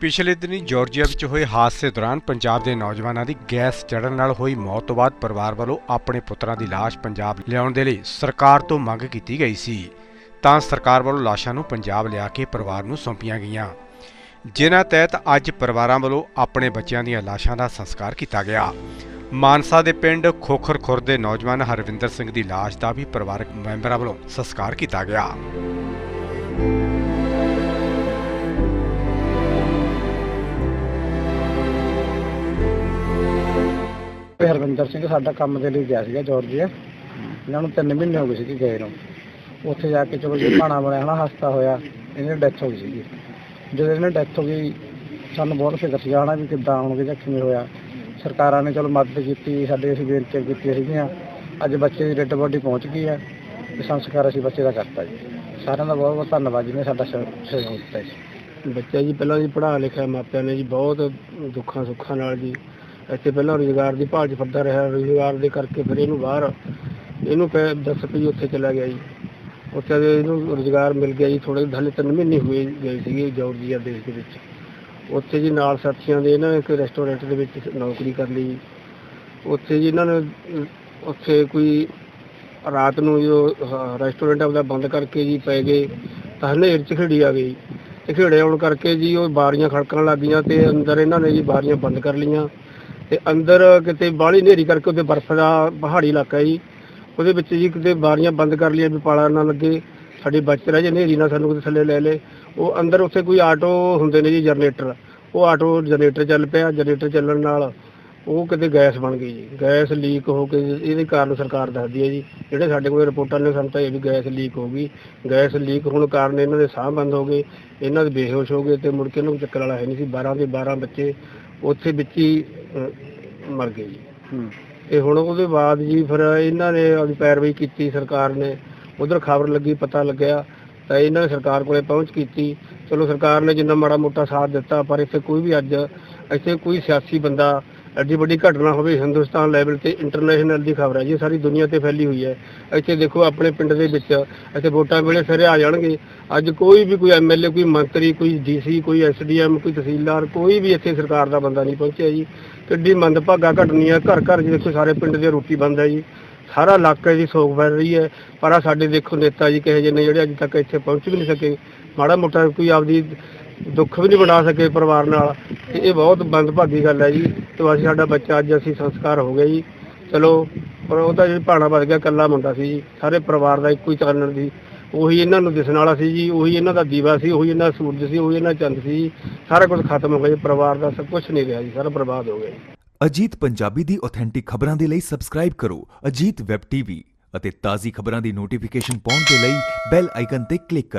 ਪਿਛਲੇ ਦਿਨੀ ਜਾਰਜੀਆ ਵਿੱਚ ਹੋਏ ਹਾਦਸੇ ਦੌਰਾਨ ਪੰਜਾਬ ਦੇ ਨੌਜਵਾਨਾਂ ਦੀ ਗੈਸ ਚੜਨ ਨਾਲ ਹੋਈ ਮੌਤ ਤੋਂ ਬਾਅਦ ਪਰਿਵਾਰ ਵੱਲੋਂ ਆਪਣੇ ਪੁੱਤਰਾਂ ਦੀ ਲਾਸ਼ ਪੰਜਾਬ ਲਿਆਉਣ ਦੇ ਲਈ ਸਰਕਾਰ ਤੋਂ ਮੰਗ ਕੀਤੀ ਗਈ ਸੀ। ਤਾਂ ਸਰਕਾਰ ਵੱਲੋਂ ਲਾਸ਼ਾਂ ਨੂੰ ਪੰਜਾਬ ਲਿਆ ਕੇ ਪਰਿਵਾਰ ਨੂੰ ਸੌਂਪੀਆਂ ਗਈਆਂ। ਜਿਨ੍ਹਾਂ ਤਹਿਤ ਅੱਜ ਪਰਿਵਾਰਾਂ ਵੱਲੋਂ ਆਪਣੇ ਬੱਚਿਆਂ ਦੀਆਂ ਲਾਸ਼ਾਂ ਦਾ ਸੰਸਕਾਰ ਕੀਤਾ ਗਿਆ। ਮਾਨਸਾ ਦੇ ਪਿੰਡ ਖੋਖਰ ਖੁਰ ਦੇ ਨੌਜਵਾਨ ਹਰਵਿੰਦਰ ਸਿੰਘ ਦੀ ਲਾਸ਼ ਦਾ ਵੀ ਪਰਿਵਾਰਕ ਮੈਂਬਰਾਂ ਵੱਲੋਂ ਸੰਸਕਾਰ ਕੀਤਾ ਗਿਆ। ਹਰਵਿੰਦਰ ਸਿੰਘ ਸਾਡਾ ਕੰਮ ਦੇ ਲਈ ਗਿਆ ਸੀਗਾ ਜਾਰਜੀਆ। ਇਹਨਾਂ ਨੂੰ 3 ਮਹੀਨੇ ਹੋ ਗਏ ਸੀ ਗਏ ਨੂੰ। ਉੱਥੇ ਜਾ ਕੇ ਚਲੋ ਜੇ ਭਾਣਾ ਬਣਿਆ ਹਨਾ, ਹਸਤਾ ਹੋਇਆ। ਇਹਨੇ ਡੈਥ ਹੋ ਗਈ ਸੀਗੀ। ਜਦੋਂ ਇਹਨੇ ਡੈਥ ਹੋ ਗਈ, ਸਾਨੂੰ ਬਹੁਤ ਫਿਕਰ ਸੀਗਾ ਹਨਾ ਵੀ ਕਿੱਦਾਂ ਹੋਣਗੇ ਜਾਂ ਕਿਵੇਂ ਹੋਇਆ। ਸਰਕਾਰਾਂ ਨੇ ਚਲੋ ਮਦਦ ਕੀਤੀ, ਸਾਡੇ ਅਸੀਂ ਬੇਨਤੀਆਂ ਕੀਤੀਆਂ ਸੀਗੀਆਂ। ਅੱਜ ਬੱਚੇ ਦੀ ਡੈੱਡ ਬੋਡੀ ਪਹੁੰਚ ਗਈ ਹੈ ਤੇ ਸੰਸਕਾਰ ਅਸੀਂ ਬੱਚੇ ਦਾ ਕਰਤਾ ਜੀ। ਸਾਰਿਆਂ ਦਾ ਬਹੁਤ ਬਹੁਤ ਧੰਨਵਾਦ ਜੀ ਨੇ ਸਾਡਾ ਸਹਿ- ਸਹਿਯੋਗ ਦਿੱਤਾ ਜੀ। ਬੱਚਾ ਜੀ, ਪਹਿਲਾਂ ਜੀ ਪੜ੍ਹਾ ਲਿਖਿਆ ਮਾਪਿਆਂ ਨੇ ਜੀ ਬਹੁਤ ਦੁੱਖਾਂ ਸੁੱਖਾਂ ਨਾਲ ਜੀ ਇੱਥੇ ਪਹਿਲਾਂ ਰੁਜ਼ਗਾਰ ਦੀ ਭਾਲ 'ਚ ਫਿਰਦਾ ਰਿਹਾ, ਰੁਜ਼ਗਾਰ ਦੇ ਕਰਕੇ ਫਿਰ ਇਹਨੂੰ ਬਾਹਰ ਇਹਨੂੰ ਪੈ 10 ਰੁਪਏ ਉੱਥੇ ਚਲਾ ਗਿਆ ਜੀ। ਉੱਥੇ ਇਹਨੂੰ ਰੁਜ਼ਗਾਰ ਮਿਲ ਗਿਆ ਜੀ ਥੋੜੇ ਹਲੇ ਤਿੰਨ ਮਹੀਨੇ ਹੋਏ ਗਏ ਸੀਗੇ ਜਾਰਜੀਆ ਦੇਸ਼ ਦੇ ਵਿੱਚ। ਉੱਥੇ ਜੀ ਨਾਲ ਸਾਥੀਆਂ ਦੇ ਇਹਨਾਂ ਨੇ ਇੱਕ ਰੈਸਟੋਰੈਂਟ ਦੇ ਵਿੱਚ ਨੌਕਰੀ ਕਰ ਲਈ ਉੱਥੇ ਜੀ ਇਹਨਾਂ ਨੇ, ਉੱਥੇ ਕੋਈ ਰਾਤ ਨੂੰ ਜੋ ਰੈਸਟੋਰੈਂਟ ਆਪਦਾ ਬੰਦ ਕਰਕੇ ਜੀ ਪੈ ਗਏ, ਤਾਂ ਹਨੇਰ ਚ ਖੇੜੀ ਆ ਗਈ। ਤੇ ਖੇੜੇ ਆਉਣ ਕਰਕੇ ਜੀ ਉਹ ਬਾਰੀਆਂ ਖੜਕਣ ਲੱਗ ਗਈਆਂ ਤੇ ਅੰਦਰ ਇਹਨਾਂ ਨੇ ਜੀ ਬਾਰੀਆਂ ਬੰਦ ਕਰ ਲਈਆਂ। ਤੇ ਅੰਦਰ ਕਿਤੇ ਬਾਹਲੀ ਹਨੇਰੀ ਕਰਕੇ ਉਹਦੇ ਬਰਫ਼ ਦਾ ਪਹਾੜੀ ਇਲਾਕਾ ਜੀ। ਉਹਦੇ ਵਿੱਚ ਜੀ ਕਿਤੇ ਬਾਰੀਆਂ ਬੰਦ ਕਰ ਲਈਆਂ ਵੀ ਪਾਲਾ ਨਾ ਲੱਗੇ। ਸਾਡੇ ਬੱਚੇ ਰਹਿ ਜੇ ਹਨੇਰੀ ਨਾ ਸਾਨੂੰ ਕਿਤੇ ਥੱਲੇ ਲੈ ਲੇ। ਉਹ ਅੰਦਰ ਉੱਥੇ ਕੋਈ ਆਟੋ ਹੁੰਦੇ ਨੇ ਜੀ ਜਨਰੇਟਰ। ਉਹ ਆਟੋ ਜਨਰੇਟਰ ਚੱਲ ਪਿਆ। ਜਨਰੇਟਰ ਚੱਲਣ ਨਾਲ ਉਹ ਕਿਤੇ ਗੈਸ ਬਣ ਗਈ ਜੀ। ਗੈਸ ਲੀਕ ਹੋ ਕੇ ਇਹਦੇ ਕਾਰਨ ਸਰਕਾਰ ਦੱਸਦੀ ਹੈ ਜੀ। ਜਿਹੜੇ ਸਾਡੇ ਕੋਲ ਰਿਪੋਰਟਾਂ ਨੇ ਸਾਨੂੰ ਤਾਂ ਇਹ ਵੀ ਗੈਸ ਲੀਕ ਹੋ ਗਈ। ਗੈਸ ਲੀਕ ਹੋਣ ਕਾਰਨ ਇਹਨਾਂ ਦੇ ਸਾਹ ਬੰਦ ਹੋ ਗਏ। ਇਹਨਾਂ ਦੇ ਬੇਹੋਸ਼ ਹੋ ਗਏ ਤੇ ਮੁੜ ਕੇ ਇਹਨਾਂ ਨੂੰ ਚੱਕਰ ਵਾਲਾ ਹੈ ਨਹੀਂ ਸੀ। 12 ਦੇ 12 ਬੱਚੇ ਉੱਥੇ ਵਿੱਚ ਹੀ ਅਹ, ਮਰ ਗਏ ਜੀ। ਤੇ ਹੁਣ ਉਹਦੇ ਬਾਅਦ ਜੀ ਫਿਰ ਇਹਨਾਂ ਨੇ ਆਪਣੀ ਪੈਰਵਾਈ ਕੀਤੀ ਸਰਕਾਰ ਨੇ। ਉਧਰ ਖਬਰ ਲੱਗੀ ਪਤਾ ਲੱਗਿਆ ਤਾਂ ਇਹਨਾਂ ਨੇ ਸਰਕਾਰ ਕੋਲੇ ਪਹੁੰਚ ਕੀਤੀ। ਚਲੋ ਸਰਕਾਰ ਨੇ ਜਿੰਨਾ ਮਾੜਾ ਮੋਟਾ ਸਾਥ ਦਿੱਤਾ ਪਰ ਇੱਥੇ ਕੋਈ ਵੀ ਅੱਜ ਇੱਥੇ ਕੋਈ ਸਿਆਸੀ ਬੰਦਾ ਐਡੀ ਵੱਡੀ ਘਟਨਾ ਹੋਵੇ ਹਿੰਦੁਸਤਾਨ ਲੈਵਲ ਤੇ ਇੰਟਰਨੈਸ਼ਨਲ ਦੀ ਖਬਰ ਹੈ ਜੀ, ਸਾਰੀ ਦੁਨੀਆ ਤੇ ਫੈਲੀ ਹੋਈ ਹੈ। ਇੱਥੇ ਦੇਖੋ ਆਪਣੇ ਪਿੰਡ ਦੇ ਵਿੱਚ, ਇੱਥੇ ਵੋਟਾਂ ਵੇਲੇ ਸਾਰੇ ਆ ਜਾਣਗੇ। ਅੱਜ ਕੋਈ ਵੀ ਕੋਈ ਐਮਐਲਏ ਕੋਈ ਮੰਤਰੀ, ਕੋਈ ਡੀਸੀ ਕੋਈ ਐਸਡੀਐਮ ਕੋਈ ਤਹਿਸੀਲਦਾਰ, ਕੋਈ ਵੀ ਇੱਥੇ ਸਰਕਾਰ ਦਾ ਬੰਦਾ ਨਹੀਂ ਪਹੁੰਚਿਆ ਜੀ। ਕਿੱਡੀ ਮੰਦਭਾਗਾ ਘਟਨੀ ਹੈ। ਘਰ ਘਰ ਜੀ ਦੇਖੋ ਸਾਰੇ ਪਿੰਡ ਦੇ ਰੋਟੀ ਬੰਦ ਹੈ ਜੀ। ਸਾਰਾ ਇਲਾਕਾ ਦੀ ਸੋਗ ਫੈਲ ਰਹੀ ਹੈ। ਪਰ ਆ ਸਾਡੇ ਦੇਖੋ ਨੇਤਾ ਜੀ ਕਹੇ ਜਿਹੇ ਨੇ ਜਿਹੜੇ ਅੱਜ ਤੱਕ ਇੱਥੇ ਪਹੁੰਚ ਵੀ ਨਹੀਂ ਸਕੇ। ਮਾੜਾ ਮੋਟਾ ਕੋਈ ਆਪਦੀ ਦੁੱਖ ਵੀ ਨਹੀਂ ਬਣਾ ਸਕੇ ਪਰਿਵਾਰ ਨਾਲ। ਤੇ ਇਹ ਬਹੁਤ ਮੰਦਭਾਗੀ ਗੱਲ ਹੈ ਜੀ। ਤੇ ਅਸੀਂ ਸਾਡਾ ਬੱਚਾ ਅੱਜ ਅਸੀਂ ਸੰਸਕਾਰ ਹੋ ਗਿਆ ਜੀ। ਚਲੋ, ਪਰ ਉਹਦਾ ਜਿਹੜੀ ਭਾਣਾ ਵੱਜ ਗਿਆ ਕੱਲਾ ਮੁੰਡਾ ਸੀ ਜੀ। ਸਾਰੇ ਪਰਿਵਾਰ ਦਾ ਇੱਕੋ ਹੀ ਚਾਨਣ ਸੀ। ਉਹੀ ਇਹਨਾਂ ਨੂੰ ਦਿਸਣ ਵਾਲਾ ਸੀ ਜੀ, ਉਹੀ ਇਹਨਾਂ ਦਾ ਦੀਵਾ ਸੀ, ਉਹੀ ਇਹਨਾਂ ਦਾ ਸੂਰਜ ਸੀ, ਉਹੀ ਇਹਨਾਂ ਦਾ ਚੰਦ ਸੀ। ਸਾਰਾ ਕੁਝ ਖਤਮ ਹੋ ਗਿਆ ਜੀ, ਪਰਿਵਾਰ ਦਾ ਸਭ ਕੁਝ ਨਹੀਂ ਰਿਹਾ ਜੀ, ਸਾਰਾ ਬਰਬਾਦ ਹੋ ਗਿਆ ਜੀ। ਅਜੀਤ ਪੰਜਾਬੀ ਦੀ ਆਥੈਂਟਿਕ ਖਬਰਾਂ ਦੇ ਲਈ ਸਬਸਕ੍ਰਾਈਬ ਕਰੋ ਅਜੀਤ ਵੈਬ ਟੀਵੀ ਅਤੇ ਤਾਜ਼ੀ ਖਬਰਾਂ ਦੀ ਨੋਟੀਫਿਕੇਸ਼ਨ ਪਾਉਣ ਦੇ ਲਈ ਬੈਲ ਆਈਕਨ ਤੇ ਕਲਿੱਕ ਕਰੋ।